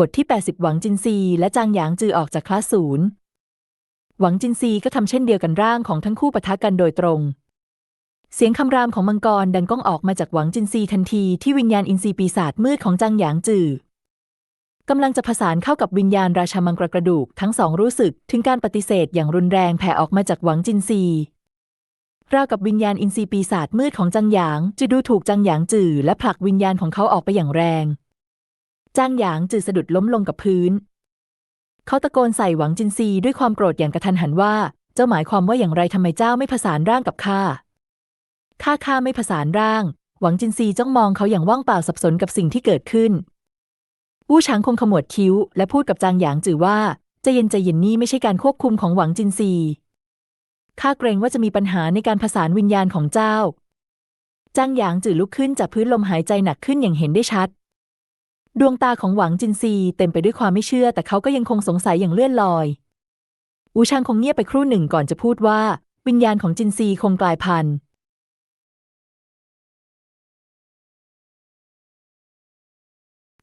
บทที่ 80 หวังจินซีและจางหยางจือออกจากคลาสศูนย์ หวังจินซีก็ทำเช่นเดียวกันร่างของทั้งคู่ปะทะกันโดยตรง เสียงคำรามของมังกรดังก้องออกมาจากหวังจินซีทันทีที่วิญญาณอินทรีปีศาจมืดของจางหยางจือกำลังจะผสานเข้ากับวิญญาณราชามังกรกระดูกทั้งสองรู้สึกถึงการปฏิเสธอย่างรุนแรงแผ่ออกมาจากหวังจินซีราวกับวิญญาณอินทรีปีศาจมืดของจางหยางจะดูถูกจางหยางจือและผลักวิญญาณของเขาออกไปอย่างแรง จางหยางจือสะดุดล้มลงกับพื้น เขาตะโกนใส่หวังจินซีด้วยความโกรธอย่างกระทันหันว่า เจ้าหมายความว่าอย่างไรทำไมเจ้าไม่ผสานร่างกับข้า ข้าข้าไม่ผสานร่าง หวังจินซีจ้องมองเขาอย่างว่างเปล่าสับสนกับสิ่งที่เกิดขึ้นวู้ช้างคงขมวดคิ้ว และพูดกับจางหยางจือว่าใจะเย็นใจเย็นนี่ไม่ใช่การควบคุมของหวังจินซี ข้าเกรงว่าจะมีปัญหาในการผสานวิญญาณของเจ้าจางหยางจือลุกขึ้นจากพื้นลมหายใจหนักขึ้นอย่างเห็นได้ชัด ดวงตาของหวังจินซีเต็มไปด้วยความไม่เชื่อ แต่เขาก็ยังคงสงสัยอย่างเลื่อนลอย อูชางคงเงียบไปครู่หนึ่งก่อนจะพูดว่า วิญญาณของจินซีคงกลายพันธุ์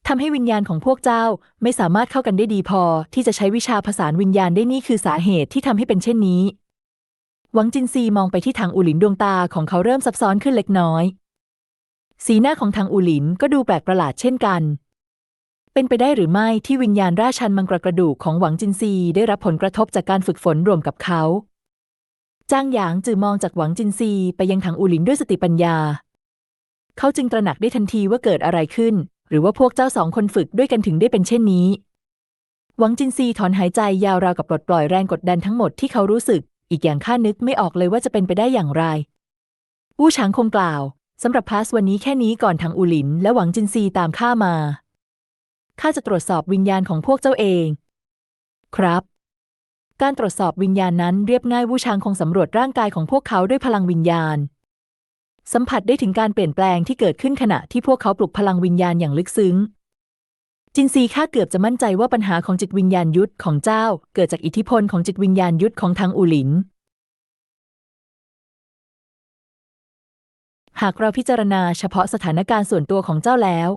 ทำให้วิญญาณของพวกเจ้าไม่สามารถเข้ากันได้ดีพอ ที่จะใช้วิชาผสานวิญญาณได้นี่คือสาเหตุที่ทำให้เป็นเช่นนี้ หวังจินซีมองไปที่ทางอูหลินดวงตาของเขาเริ่มซับซ้อนขึ้นเล็กน้อย สีหน้าของทางอูหลินก็ดูแปลกประหลาดเช่นกัน เป็นไปได้หรือไม่ที่วิญญาณราชันมังกรกระดูกของหวังจินซีได้รับผลกระทบจากการฝึกฝนรวมกับเขาจ้างหยางจือมองจากหวังจินซีไปยังทางอูหลินด้วยสติปัญญา เขาจึงตระหนักได้ทันทีว่าเกิดอะไรขึ้น หรือว่าพวกเจ้าสองคนฝึกด้วยกันถึงได้เป็นเช่นนี้ หวังจินซีถอนหายใจยาวราวกับปลดปล่อยแรงกดดันทั้งหมดที่เขารู้สึก อีกอย่างข้านึกไม่ออกเลยว่าจะเป็นไปได้อย่างไรวู้ฉางคงกล่าวสำหรับพาสวันนี้แค่นี้ก่อนทางอูหลินและหวังจินซีตามข้ามา ข้าจะตรวจสอบวิญญาณของพวกเจ้าเอง ครับ การตรวจสอบวิญญาณนั้นเรียบง่ายวูชางคงสำรวจร่างกายของพวกเขาด้วยพลังวิญญาณ สัมผัสได้ถึงการเปลี่ยนแปลงที่เกิดขึ้นขณะที่พวกเขาปลุกพลังวิญญาณอย่างลึกซึ้ง จินซีข้าเกือบจะมั่นใจว่าปัญหาของจิตวิญญาณยุทธของเจ้า เกิดจากอิทธิพลของจิตวิญญาณยุทธของทางอูหลินหากเราพิจารณาเฉพาะสถานการณ์ส่วนตัวของเจ้าแล้ว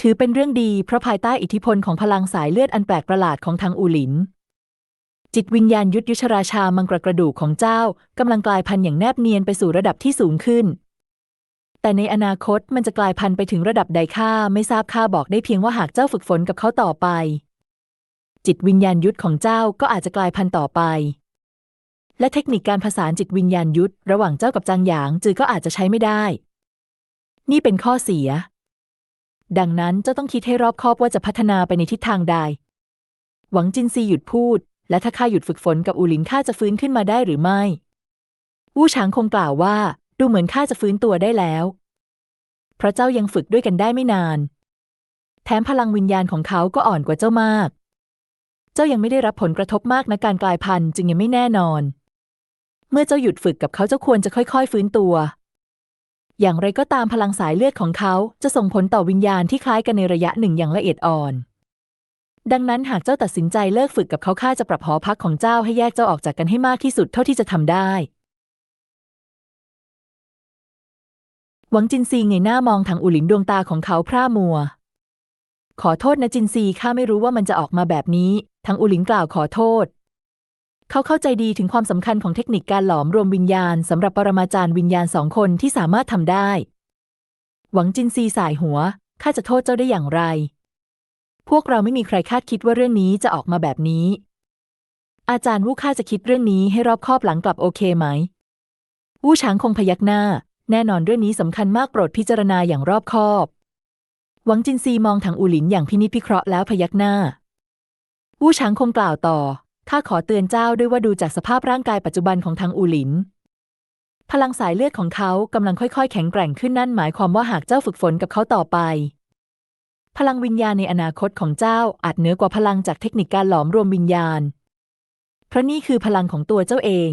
ถือเป็นเรื่องดีเพราะภายใต้อิทธิพลของพลังสายเลือดอันแปลกประหลาดของทางอูหลิน จิตวิญญาณยุทธยุชราชามังกรกระดูกของเจ้ากำลังกลายพันธุ์อย่างแนบเนียนไปสู่ระดับที่สูงขึ้น แต่ในอนาคตมันจะกลายพันธุ์ไปถึงระดับใดข้าไม่ทราบข้าบอกได้เพียงว่าหากเจ้าฝึกฝนกับเขาต่อไป จิตวิญญาณยุทธของเจ้าก็อาจจะกลายพันธุ์ต่อไป และเทคนิคการผสานจิตวิญญาณยุทธระหว่างเจ้ากับจางหยางจือก็อาจจะใช้ไม่ได้ นี่เป็นข้อเสีย ดังนั้นเจ้าต้องคิดให้รอบคอบว่าจะพัฒนาไปในทิศทางใด หวังจินซีหยุดพูด และถ้าข้าหยุดฝึกฝนกับอูหลินข้าจะฟื้นขึ้นมาได้หรือไม่ วู้ฉางคงกล่าวว่า ดูเหมือนข้าจะฟื้นตัวได้แล้วเพราะเจ้ายังฝึกด้วยกันได้ไม่นาน แถมพลังวิญญาณของเขาก็อ่อนกว่าเจ้ามาก เจ้ายังไม่ได้รับผลกระทบมากนะการกลายพันธุ์จึงยังไม่แน่นอน เมื่อเจ้าหยุดฝึกกับเขาเจ้าควรจะค่อยๆ ฟื้นตัว อย่างไรก็ตามพลังสายเลือดของเขาจะส่งผลต่อวิญญาณที่คล้ายกันในระยะหนึ่งอย่างละเอียดอ่อน ดังนั้นหากเจ้าตัดสินใจเลิกฝึกกับเขาข้าจะปรับหอพักของเจ้าให้แยกเจ้าออกจากกันให้มากที่สุดเท่าที่จะทำได้ หวังจินซีเงยหน้ามองทางอูหลินดวงตาของเขาพร่ามัว ขอโทษนะจินซีข้าไม่รู้ว่ามันจะออกมาแบบนี้ทางอูหลินกล่าวขอโทษ เขาเข้าใจดีถึงความสำคัญของเทคนิคการหลอมรวมวิญญาณสำหรับปรมาจารย์วิญญาณสองคนที่สามารถทำได้ หวังจินซีสายหัว ข้าจะโทษเจ้าได้อย่างไร พวกเราไม่มีใครคาดคิดว่าเรื่องนี้จะออกมาแบบนี้ อาจารย์วู้ข้าจะคิดเรื่องนี้ให้รอบคอบหลังกลับโอเคไหมวู้ช้างคงพยักหน้า แน่นอนเรื่องนี้สำคัญมากโปรดพิจารณาอย่างรอบคอบ หวังจินซีมองทางอูหลินอย่างพินิจพิเคราะห์แล้วพยักหน้าวู้ช้างคงกล่าวต่อ ข้าขอเตือนเจ้าด้วยว่าดูจากสภาพร่างกายปัจจุบันของทางอูหลิน พลังสายเลือดของเขากำลังค่อยๆ แข็งแกร่งขึ้นนั่นหมายความว่าหากเจ้าฝึกฝนกับเขาต่อไป พลังวิญญาณในอนาคตของเจ้าอาจเหนือกว่าพลังจากเทคนิคการหลอมรวมวิญญาณ เพราะนี่คือพลังของตัวเจ้าเอง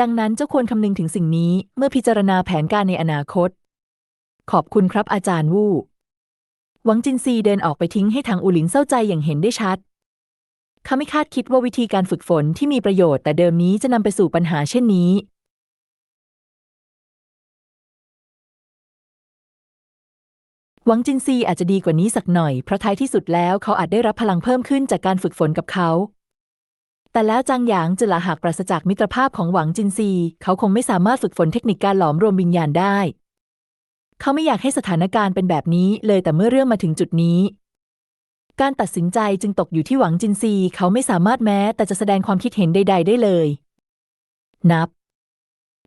ดังนั้นเจ้าควรคำนึงถึงสิ่งนี้เมื่อพิจารณาแผนการในอนาคต ขอบคุณครับอาจารย์วู่หวังจินซีเดินออกไปทิ้งให้ทางอูหลินเศร้าใจอย่างเห็นได้ชัด เขาไม่คาดคิดว่าวิธีการฝึกฝนที่มีประโยชน์แต่เดิมนี้จะนำไปสู่ปัญหาเช่นนี้ หวังจินซีอาจจะดีกว่านี้สักหน่อย เพราะท้ายที่สุดแล้วเขาอาจได้รับพลังเพิ่มขึ้นจากการฝึกฝนกับเขา แต่แล้วจางหยางจะละหากปราศจากมิตรภาพของหวังจินซี เขาคงไม่สามารถฝึกฝนเทคนิคการหลอมรวมวิญญาณได้ เขาไม่อยากให้สถานการณ์เป็นแบบนี้เลยแต่เมื่อเรื่องมาถึงจุดนี้ การตัดสินใจจึงตกอยู่ที่หวังจินซี เขาไม่สามารถแม้แต่จะแสดงความคิดเห็นใด ๆ ได้เลย นับ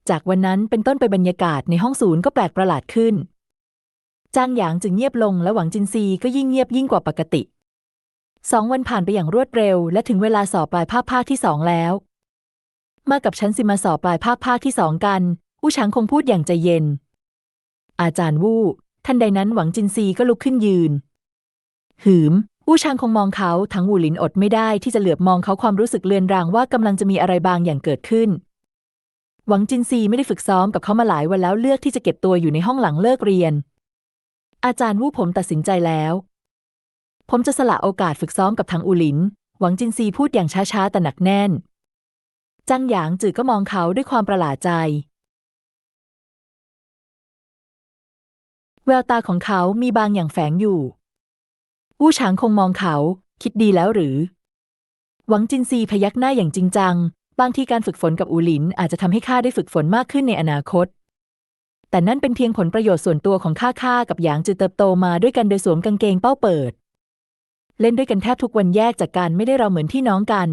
จากวันนั้นเป็นต้นไปบรรยากาศในห้องศูนย์ก็แปลกประหลาดขึ้น จางหยางจึงเงียบลงและหวังจินซีก็ยิ่งเงียบยิ่งกว่าปกติสองวันผ่านไปอย่างรวดเร็ว และถึงเวลาสอบปลายภาคภาคที่สองแล้ว มากับฉันสิมาสอบปลายภาคภาคที่สองกันอู้ช้างคงพูดอย่างใจเย็น อาจารย์วู้ทันใดนั้นหวังจินซีก็ลุกขึ้นยืน หืม อู้ชางคงมองเขาทั้งวูหลินอดไม่ได้ที่จะเหลือบมองเขาความรู้สึกเลือนรางว่ากำลังจะมีอะไรบางอย่างเกิดขึ้น หวังจินซีไม่ได้ฝึกซ้อมกับเขามาหลายวันแล้วเลือกที่จะเก็บตัวอยู่ในห้องหลังเลิกเรียน อาจารย์วู้ผมตัดสินใจแล้ว ผมจะสละโอกาสฝึกซ้อมกับทางอูหลิน หวังจินซีพูดอย่างช้าๆแต่หนักแน่น จังหยางจือก็มองเขาด้วยความประหลาดใจแววตาของเขามีบางอย่างแฝงอยู่ วู้ฉางคงมองเขา คิดดีแล้วหรือ หวังจินซีพยักหน้าอย่างจริงจัง บางทีการฝึกฝนกับอูหลินอาจจะทำให้ข้าได้ฝึกฝนมากขึ้นในอนาคต แต่นั่นเป็นเพียงผลประโยชน์ส่วนตัวของข้าข้ากับหยางจือเติบโตมาด้วยกันโดยสวมกางเกงเป้าเปิด เล่นด้วยกันแทบทุกวันแยกจากกันไม่ได้เราเหมือนพี่น้องกัน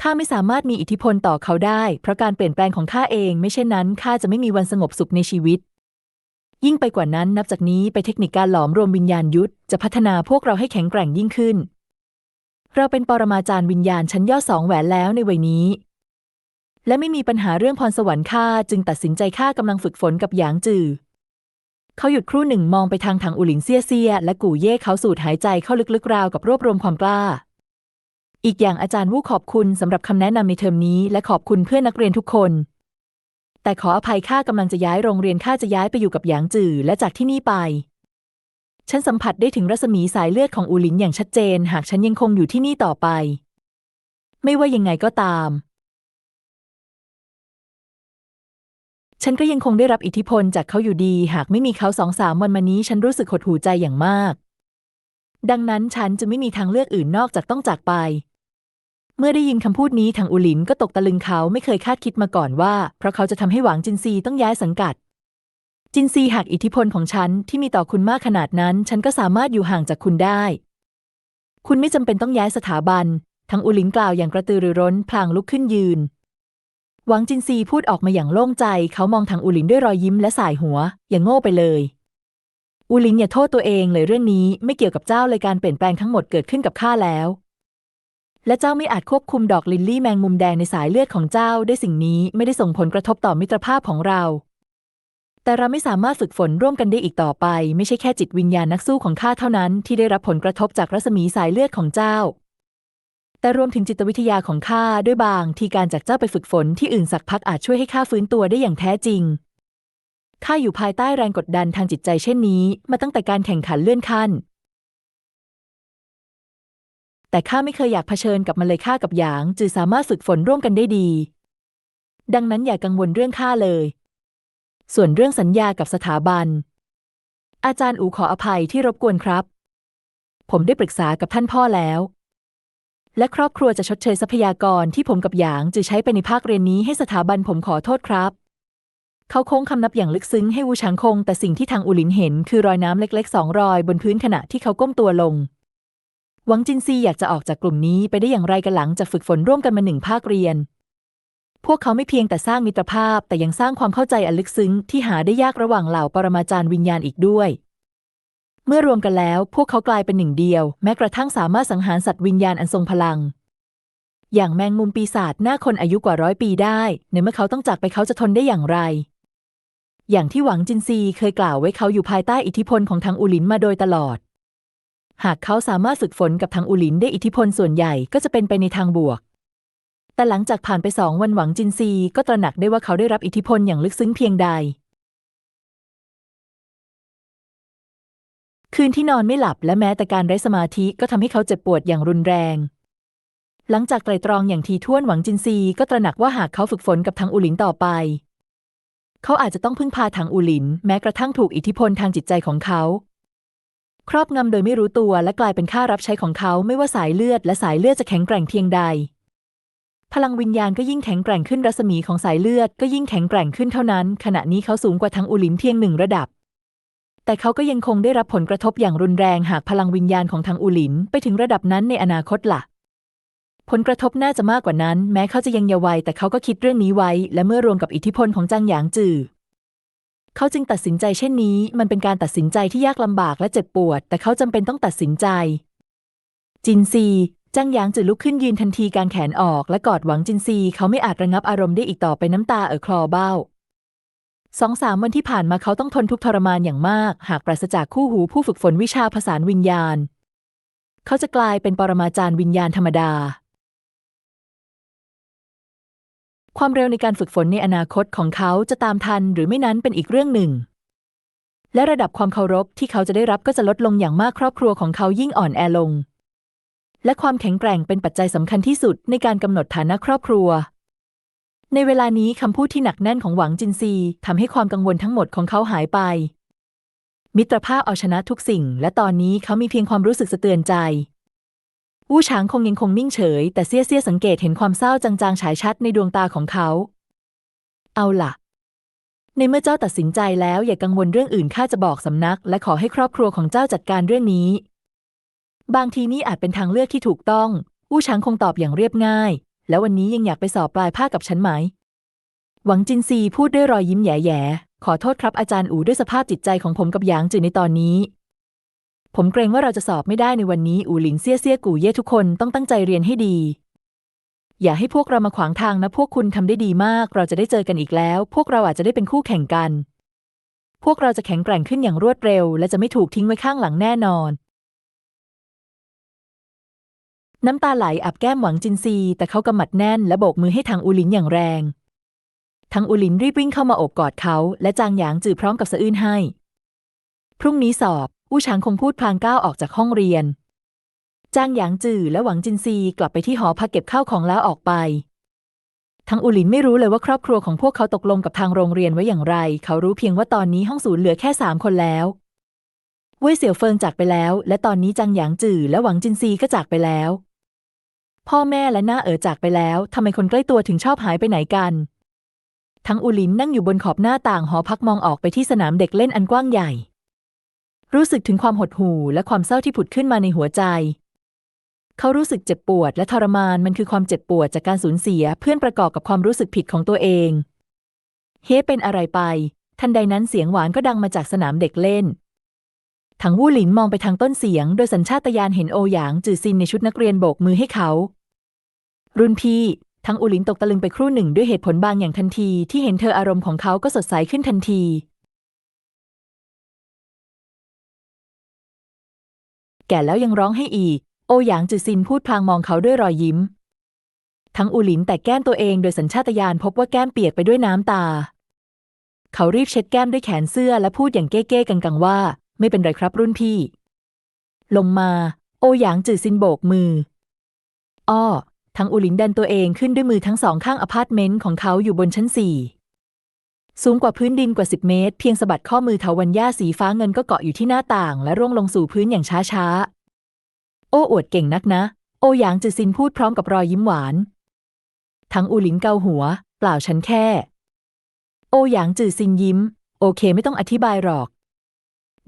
ข้าไม่สามารถมีอิทธิพลต่อเขาได้ เพราะการเปลี่ยนแปลงของข้าเอง ไม่เช่นนั้นข้าจะไม่มีวันสงบสุขในชีวิต ยิ่งไปกว่านั้นนับจากนี้ไปเทคนิคการหลอมรวมวิญญาณยุทธจะพัฒนาพวกเราให้แข็งแกร่งยิ่งขึ้น เราเป็นปรมาจารย์วิญญาณชั้นยอดสองแหวนแล้วในวัยนี้ และไม่มีปัญหาเรื่องพรสวรรค์ข้าจึงตัดสินใจข้ากำลังฝึกฝนกับหยางจือเขาหยุดครู่หนึ่งมองไปทางถังอุหลินเซียเซีย และกู่เย่เขาสูดหายใจเข้าลึกๆราวกับรวบรวมความกล้า อีกอย่างอาจารย์วู้ขอบคุณสำหรับคำแนะนำในเทอมนี้ และขอบคุณเพื่อนนักเรียนทุกคน แต่ขออภัยข้ากำลังจะย้ายโรงเรียนข้าจะย้ายไปอยู่กับหยางจือและจากที่นี่ไป ฉันสัมผัสได้ถึงรัศมีสายเลือดของอูหลินอย่างชัดเจน หากฉันยังคงอยู่ที่นี่ต่อไป ไม่ว่ายังไงก็ตาม ฉันก็ยังคงได้รับอิทธิพลจากเขาอยู่ดี หากไม่มีเขาสองสามวันมานี้ฉันรู้สึกหดหูใจอย่างมาก ดังนั้นฉันจะไม่มีทางเลือกอื่นนอกจากต้องจากไป เมื่อได้ยินคำพูดนี้ทางอูหลินก็ตกตะลึงเขาไม่เคยคาดคิดมาก่อนว่า เพราะเขาจะทำให้หวางจินซีต้องย้ายสังกัด จินซีหากอิทธิพลของฉันที่มีต่อคุณมากขนาดนั้น ฉันก็สามารถอยู่ห่างจากคุณได้ คุณไม่จำเป็นต้องย้ายสถาบันทางอูหลินกล่าวอย่างกระตือรือร้นพลางลุกขึ้นยืนหวังจินซีพูดออกมาอย่างโล่งใจ เขามองทางอูหลินด้วยรอยยิ้มและสายหัว อย่างโง่ไปเลยอูหลินอย่าโทษตัวเองเลยเรื่องนี้ไม่เกี่ยวกับเจ้าเลยการเปลี่ยนแปลงทั้งหมดเกิดขึ้นกับข้าแล้ว และเจ้าไม่อาจควบคุมดอกลิลลี่แมงมุมแดงในสายเลือดของเจ้าได้สิ่งนี้ไม่ได้ส่งผลกระทบต่อมิตรภาพของเรา แต่เราไม่สามารถฝึกฝนร่วมกันได้อีกต่อไป ไม่ใช่แค่จิตวิญญาณนักสู้ของข้าเท่านั้นที่ได้รับผลกระทบจากรัศมีสายเลือดของเจ้า แต่รวมถึงจิตวิทยาของข้าด้วยบางที่การจากเจ้าไปฝึกฝนที่อื่นสักพักอาจช่วยให้ข้าฟื้นตัวได้อย่างแท้จริงข้าอยู่ภายใต้แรงกดดันทางจิตใจเช่นนี้ มาตั้งแต่การแข่งขันเลื่อนขั้น แต่ข้าไม่เคยอยากเผชิญกับมันเลยข้ากับหยาง จือสามารถฝึกฝนร่วมกันได้ดี ดังนั้นอย่ากังวลเรื่องข้าเลย ส่วนเรื่องสัญญากับสถาบัน อาจารย์อูขออภัยที่รบกวนครับ ผมได้ปรึกษากับท่านพ่อแล้ว และครอบครัวจะชดเชยทรัพยากรที่ผมกับหยางจือใช้ไปในภาคเรียนนี้ให้สถาบันผมขอโทษครับเขาโค้งคำนับอย่างลึกซึ้งให้วูชางคง แต่สิ่งที่ทางอูหลินเห็นคือรอยน้ำเล็กๆสองรอยบนพื้นขณะที่เขาก้มตัวลง หวังจินซีอยากจะออกจากกลุ่มนี้ไปได้อย่างไรกันหลังจากฝึกฝนร่วมกันมาหนึ่งภาคเรียน พวกเขาไม่เพียงแต่สร้างมิตรภาพแต่ยังสร้างความเข้าใจอันลึกซึ้งที่หาได้ยากระหว่างเหล่าปรมาจารย์วิญญาณอีกด้วย เมื่อรวมกันแล้ว พวกเขากลายเป็นหนึ่งเดียว แม้กระทั่งสามารถสังหารสัตว์วิญญาณอันทรงพลัง อย่างแมงมุมปีศาจหน้าคนอายุกว่าร้อยปีได้ ในเมื่อเขาต้องจากไปเขาจะทนได้อย่างไรอย่างที่หวังจินซีเคยกล่าวไว้เขาอยู่ภายใต้อิทธิพลของทางอูหลินมาโดยตลอด หากเขาสามารถฝึกฝนกับทางอูหลินได้อิทธิพลส่วนใหญ่ก็จะเป็นไปในทางบวก แต่หลังจากผ่านไปสองวันหวังจินซีก็ตระหนักได้ว่าเขาได้รับอิทธิพลอย่างลึกซึ้งเพียงใด คืนที่นอนไม่หลับและแม้แต่การไร้สมาธิก็ทำให้เขาเจ็บปวดอย่างรุนแรง หลังจากไตรตรองอย่างทีท่วนหวังจินซีก็ตระหนักว่าหากเขาฝึกฝนกับทางอูหลินต่อไป เขาอาจจะต้องพึ่งพาทางอูหลิน แม้กระทั่งถูกอิทธิพลทางจิตใจของเขา ครอบงำโดยไม่รู้ตัวและกลายเป็นข้ารับใช้ของเขาไม่ว่าสายเลือดและสายเลือดจะแข็งแกร่งเพียงใด พลังวิญญาณก็ยิ่งแข็งแกร่งขึ้นรัศมีของสายเลือดก็ยิ่งแข็งแกร่งขึ้นเท่านั้น ขณะนี้เขาสูงกว่าทั้งอูหลินเพียงหนึ่งระดับ แต่เขาก็ยังคงได้รับผลกระทบอย่างรุนแรงหากพลังวิญญาณของทางอูหลินไปถึงระดับนั้นในอนาคตล่ะผลกระทบน่าจะมากกว่านั้น แม้เขาจะยังเยาว์วัยแต่เขาก็คิดเรื่องนี้ไว้ และเมื่อรวมกับอิทธิพลของจางหยางจือ เขาจึงตัดสินใจเช่นนี้ มันเป็นการตัดสินใจที่ยากลำบากและเจ็บปวด แต่เขาจำเป็นต้องตัดสินใจ จินซีจางหยางจือลุกขึ้นยืนทันทีการแขนออกและกอดหวังจินซีเขาไม่อาจระงับอารมณ์ได้อีกต่อไปน้ำตาเอ่อคลอเบ้าสองสามวันที่ผ่านมาเขาต้องทนทุกทรมานอย่างมาก หากปราศจากคู่หูผู้ฝึกฝนวิชาผสาวิญญาณ เขาจะกลายเป็นปรมาจารย์วิญญาณธรรมดา ความเร็วในการฝึกฝนในอนาคตของเขาจะตามทันหรือไม่นั้นเป็นอีกเรื่องหนึ่ง และระดับความเคารพที่เขาจะได้รับก็จะลดลงอย่างมากครอบครัวของเขายิ่งอ่อนแอลง และความแข็งแกร่งเป็นปัจจัยสำคัญที่สุดในการกำหนดฐานะครอบครัว ในเวลานี้คำพูดที่หนักแน่นของหวังจินซีทำให้ความกังวลทั้งหมดของเขาหายไป มิตรภาพเอาชนะทุกสิ่ง และตอนนี้เขามีเพียงความรู้สึกสะเตือนใจ วู่ช้างคงยังคงนิ่งเฉย แต่เซี่ยเซี่ยสังเกตเห็นความเศร้าจางๆ ฉายชัดในดวงตาของเขา เอาล่ะ ในเมื่อเจ้าตัดสินใจแล้วอย่ากังวลเรื่องอื่นข้าจะบอกสำนัก และขอให้ครอบครัวของเจ้าจัดการเรื่องนี้ บางทีนี่อาจเป็นทางเลือกที่ถูกต้อง อู้ช้างคงตอบอย่างเรียบง่าย แล้ววันนี้ยังอยากไปสอบปลายภาคกับฉันไหม หวังจินซีพูดด้วยรอยยิ้มแย่ๆขอโทษครับอาจารย์อูด้วยสภาพจิตใจของผมกับหยางจือในตอนนี้ ผมเกรงว่าเราจะสอบไม่ได้ในวันนี้ อูหลินเซี่ยเซี่ยกู่เย่ทุกคนต้องตั้งใจเรียนให้ดี อย่าให้พวกเรามาขวางทางนะ พวกคุณทำได้ดีมาก เราจะได้เจอกันอีกแล้ว พวกเราอาจจะได้เป็นคู่แข่งกัน พวกเราจะแข็งแกร่งขึ้นอย่างรวดเร็ว และจะไม่ถูกทิ้งไว้ข้างหลังแน่นอน น้ำตาไหลอับแก้มหวังจินซี แต่เขากำมัดแน่นและโบกมือให้ทางอูหลินอย่างแรงทางอูหลินรีบวิ่งเข้ามาโอบกอดเขา และจางหยางจือพร้อมกับสะอื้นให้ พรุ่งนี้สอบ อู้ช้างคงพูดพลางก้าวออกจากห้องเรียน จางหยางจือและหวังจินซีกลับไปที่หอพักเก็บข้าวของแล้วออกไป ทั้งอูหลินไม่รู้เลยว่าครอบครัวของพวกเขาตกลงกับทางโรงเรียนไว้อย่างไร เขารู้เพียงว่าตอนนี้ห้องศูนย์เหลือแค่สามคนแล้วเว่ยเสี่ยวเฟิงจากไปแล้ว และตอนนี้จางหยางจื่อและหวังจินซีก็จากไปแล้ว พ่อแม่และหน้าเอ๋อจากไปแล้วทำไมคนใกล้ตัวถึงชอบหายไปไหนกันทั้งอูหลินนั่งอยู่บนขอบหน้าต่างหอพักมองออกไปที่สนามเด็กเล่นอันกว้างใหญ่ รู้สึกถึงความหดหู่และความเศร้าที่ผุดขึ้นมาในหัวใจ เขารู้สึกเจ็บปวดและทรมานมันคือความเจ็บปวดจากการสูญเสียเพื่อนประกอบกับความรู้สึกผิดของตัวเอง เฮ้เป็นอะไรไป ทันใดนั้นเสียงหวานก็ดังมาจากสนามเด็กเล่น ถังวู่หลินมองไปทางต้นเสียง โดยสัญชาตญาณเห็นโอหยางจือซินในชุดนักเรียนโบกมือให้เขา รุ่นพี่ทั้งอูหลินตกตะลึงไปครู่หนึ่งด้วยเหตุผลบางอย่างทันที ที่เห็นเธออารมณ์ของเขาก็สดใสขึ้นทันที แก่แล้วยังร้องให้อีก โอหยางจือซินพูดพลางมองเขาด้วยรอยยิ้ม ทั้งอูหลินแต่แก้มตัวเองโดยสัญชาตญาณพบว่าแก้มเปียกไปด้วยน้ำตา เขารีบเช็ดแก้มด้วยแขนเสื้อและพูดอย่างเก้ๆกังๆว่า ไม่เป็นไรครับรุ่นพี่ ลงมา โอหยางจือซินโบกมือ อ้อทั้งอูหลินดันตัวเองขึ้นด้วยมือทั้งสองข้างอพาร์ตเมนต์ของเขาอยู่บนชั้นสี่ สูงกว่าพื้นดินกว่าสิบเมตร เพียงสะบัดข้อมือเถาวันหญ้าสีฟ้าเงินก็เกาะอยู่ที่หน้าต่าง และร่วงลงสู่พื้นอย่างช้าๆ โอ้อวดเก่งนักนะ โอหยางจือซินพูดพร้อมกับรอยยิ้มหวาน ทั้งอูหลินเกาหัว เปล่าฉันแค่ โอหยางจือซินยิ้ม โอเคไม่ต้องอธิบายหรอก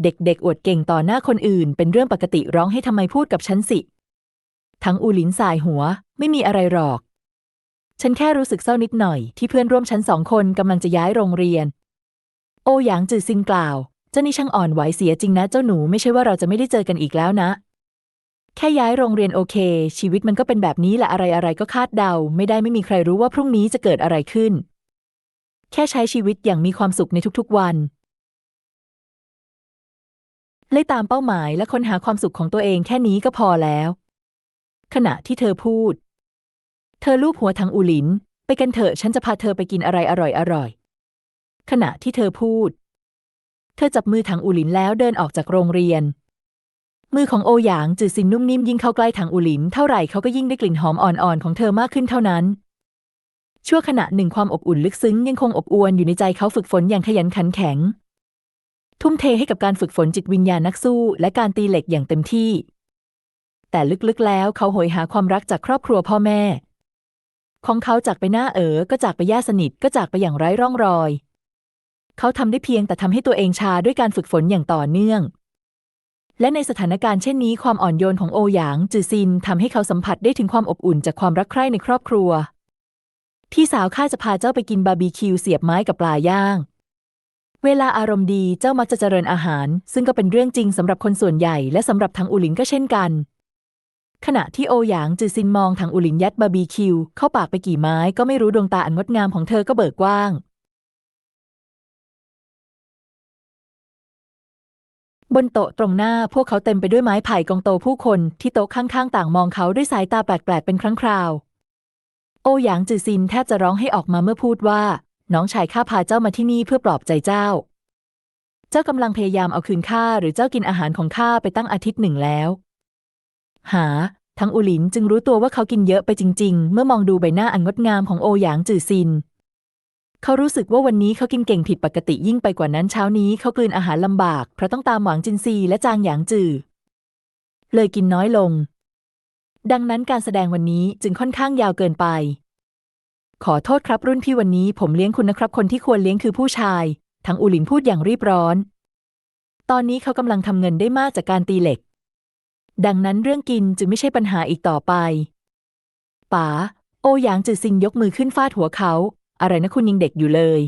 เด็กๆ อวดเก่งต่อหน้าคนอื่น เป็นเรื่องปกติร้องให้ทำไมพูดกับฉันสิ ทั้งอูหลินสายหัว ไม่มีอะไรหรอก ฉันแค่รู้สึกเศร้านิดหน่อยที่เพื่อนร่วมชั้นสองคนกำลังจะย้ายโรงเรียน โอหยางจือซินกล่าว เจ้านี่ช่างอ่อนไหวเสียจริงนะเจ้าหนูไม่ใช่ว่าเราจะไม่ได้เจอกันอีกแล้วนะ แค่ย้ายโรงเรียนโอเค ชีวิตมันก็เป็นแบบนี้แหละอะไรอะไรก็คาดเดา ไม่ได้ไม่มีใครรู้ว่าพรุ่งนี้จะเกิดอะไรขึ้น แค่ใช้ชีวิตอย่างมีความสุขในทุกๆวันเลยตามเป้าหมายและค้นหาความสุขของตัวเองแค่นี้ก็พอแล้ว ขณะที่เธอพูด เธอลูบหัวทางอูหลิน ไปกันเถอะฉันจะพาเธอไปกินอะไรอร่อยอร่อย ขณะที่เธอพูด เธอจับมือทางอูหลินแล้วเดินออกจากโรงเรียน มือของโอหยางจือซินนุ่มนิ่มยิ่งเข้าใกล้ทางอูหลิน เท่าไหร่เขาก็ยิ่งได้กลิ่นหอมอ่อนๆของเธอมากขึ้นเท่านั้น ชั่วขณะหนึ่งความอบอุ่นลึกซึ้งยังคงอบอวลอยู่ในใจเขาฝึกฝนอย่างขยันขันแข็ง ทุ่มเทให้กับการฝึกฝนจิตวิญญาณนักสู้และการตีเหล็กอย่างเต็มที่ แต่ลึกๆแล้วเขาโหยหาความรักจากครอบครัวพ่อแม่ ของเขาจากไปหน้าเอ๋อก็จากไปญาติสนิทก็จากไปอย่างไร้ร่องรอย เขาทำได้เพียงแต่ทำให้ตัวเองชาด้วยการฝึกฝนอย่างต่อเนื่อง และในสถานการณ์เช่นนี้ความอ่อนโยนของโอหยางจือซินทำให้เขาสัมผัสได้ถึงความอบอุ่นจากความรักใคร่ในครอบครัว พี่สาวข้าจะพาเจ้าไปกินบาร์บีคิวเสียบไม้กับปลาย่าง เวลาอารมณ์ดีเจ้ามักจะเจริญอาหาร ซึ่งก็เป็นเรื่องจริงสำหรับคนส่วนใหญ่และสำหรับทางอูหลินก็เช่นกัน ขณะที่โอหยางจือซินมองทางอูหลินยัดบาร์บีคิว เข้าปากไปกี่ไม้ก็ไม่รู้ดวงตาอันงดงามของเธอก็เบิกกว้าง บนโต๊ะตรงหน้าพวกเขาเต็มไปด้วยไม้ไผ่กองโตผู้คนที่โต๊ะข้างๆ ต่างมองเขาด้วยสายตาแปลกๆเป็นครั้งคราว โอหยางจือซินแทบจะร้องให้ออกมาเมื่อพูดว่า น้องชายข้าพาเจ้ามาที่นี่เพื่อปลอบใจเจ้า เจ้ากำลังพยายามเอาคืนข้าหรือเจ้ากินอาหารของข้าไปตั้งอาทิตย์หนึ่งแล้ว หา ทั้งอูหลินจึงรู้ตัวว่าเขากินเยอะไปจริง ๆ เมื่อมองดูใบหน้าอันงดงามของโอหยางจือซิน เขารู้สึกว่าวันนี้เขากินเก่งผิดปกติยิ่งไปกว่านั้นเช้านี้เขากลืนอาหารลำบากเพราะต้องตามหวังจินซีและจางหยางจือ เลยกินน้อยลง ดังนั้นการแสดงวันนี้จึงค่อนข้างยาวเกินไป ขอโทษครับรุ่นพี่วันนี้ผมเลี้ยงคุณนะครับ คนที่ควรเลี้ยงคือผู้ชาย ทั้งอูหลินพูดอย่างรีบร้อน ตอนนี้เขากำลังทำเงินได้มากจากการตีเหล็ก ดังนั้นเรื่องกินจึงไม่ใช่ปัญหาอีกต่อไปป๋าโอหยางจือซิงยกมือขึ้นฟาดหัวเขา อะไรนะคุณยังเด็กอยู่เลย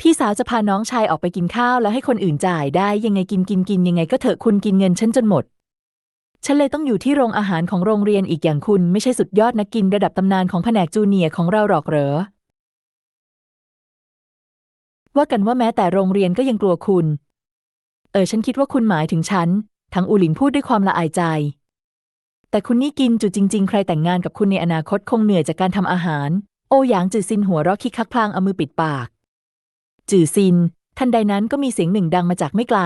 พี่สาวจะพาน้องชายออกไปกินข้าวแล้วให้คนอื่นจ่ายได้ยังไงกินกินกินยังไงก็เถอะคุณกินเงินฉันจนหมด ฉันเลยต้องอยู่ที่โรงอาหารของโรงเรียนอีกอย่างคุณไม่ใช่สุดยอดนักกินระดับตำนานของแผนกจูเนียของเราหรอกเหรอ ว่ากันว่าแม้แต่โรงเรียนก็ยังกลัวคุณ เออฉันคิดว่าคุณหมายถึงฉัน ทั้งอูหลินพูดด้วยความละอายใจ แต่คุณนี่กินจุจริง ๆ ใครแต่งงานกับคุณในอนาคตคงเหนื่อยจากการทำอาหาร โอหยางจือซินหัวเราะคิกคักพลางเอามือปิดปาก จือซิน ทันใดนั้นก็มีเสียงหนึ่งดังมาจากไม่ไกล